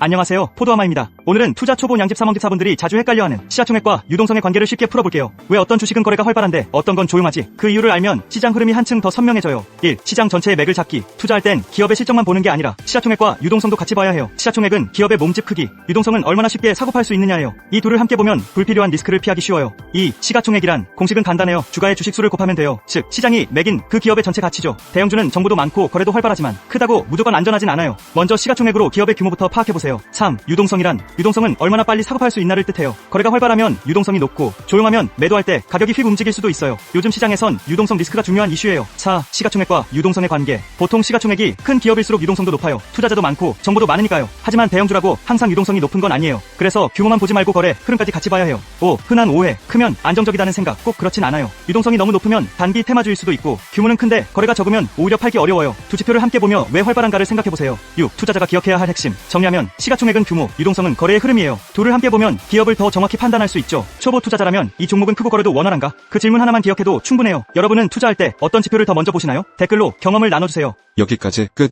안녕하세요. 포도아마입니다. 오늘은 투자 초보 양집 사멍집사분들이 자주 헷갈려하는 시가총액과 유동성의 관계를 쉽게 풀어볼게요. 왜 어떤 주식은 거래가 활발한데 어떤 건 조용하지? 그 이유를 알면 시장 흐름이 한층 더 선명해져요. 1. 시장 전체의 맥을 잡기. 투자할 땐 기업의 실적만 보는 게 아니라 시가총액과 유동성도 같이 봐야 해요. 시가총액은 기업의 몸집 크기, 유동성은 얼마나 쉽게 사고팔 수 있느냐예요. 이 둘을 함께 보면 불필요한 리스크를 피하기 쉬워요. 2. 시가총액이란 공식은 간단해요. 주가의 주식수를 곱하면 돼요. 즉 시장이 맥인 그 기업의 전체 가치죠. 대형주는 정보도 많고 거래도 활발하지만 크다고 무조건 안전하진 않아요. 먼저 시가총액으로 기업의 규모부터 파악해보세요. 3. 유동성이란 유동성은 얼마나 빨리 사고팔 수 있나를 뜻해요. 거래가 활발하면 유동성이 높고 조용하면 매도할 때 가격이 휙 움직일 수도 있어요. 요즘 시장에선 유동성 리스크가 중요한 이슈예요. 4. 시가총액과 유동성의 관계. 보통 시가총액이 큰 기업일수록 유동성도 높아요. 투자자도 많고 정보도 많으니까요. 하지만 대형주라고 항상 유동성이 높은 건 아니에요. 그래서 규모만 보지 말고 거래 흐름까지 같이 봐야 해요. 5. 흔한 오해. 크면 안정적이다는 생각 꼭 그렇진 않아요. 유동성이 너무 높으면 단기 테마주일 수도 있고 규모는 큰데 거래가 적으면 오히려 팔기 어려워요. 두 지표를 함께 보며 왜 활발한가를 생각해보세요. 6. 투자자가 기억해야 할 핵심. 정리하면 시가총액은 규모, 유동성은 거래의 흐름이에요. 둘을 함께 보면 기업을 더 정확히 판단할 수 있죠. 초보 투자자라면 이 종목은 크고 거래도 원활한가? 그 질문 하나만 기억해도 충분해요. 여러분은 투자할 때 어떤 지표를 더 먼저 보시나요? 댓글로 경험을 나눠주세요. 여기까지 끝.